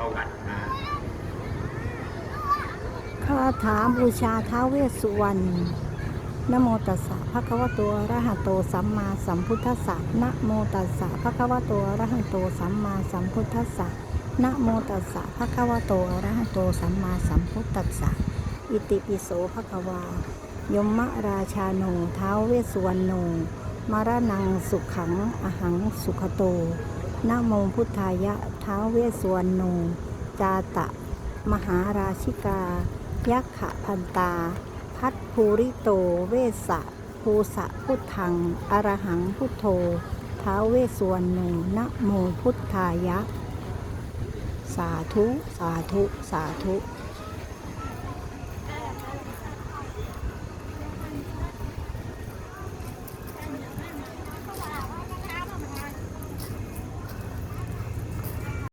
ท่ากันคาถาบูชาท้าเวสสุวรรณนะโมตัสสะภะคะวะโตอะระหะโตสัมมาสัมพุทธัสสะนะโมตัสสะภะคะวะโตอะระหะโตสัมมาสัมพุทธัสสะนะโมตัสสะภะคะวะโตอะระหะโตสัมมาสัมพุทธัสสะอิติปิโสภะคะวายมะราชาโนท้าวเวสสุวรรณโนมารนังสุขังอหังสุขโต นะโมพุทธายะท้าเวสวรรณโนจาตะ มหาราชิกา ยักขะพันตา พัทภูริโตเวสะภูสะพุทธัง อรหังพุทโธท้าเวสวรรณโนนะโมพุทธายะ สาธุ สาธุ สาธุ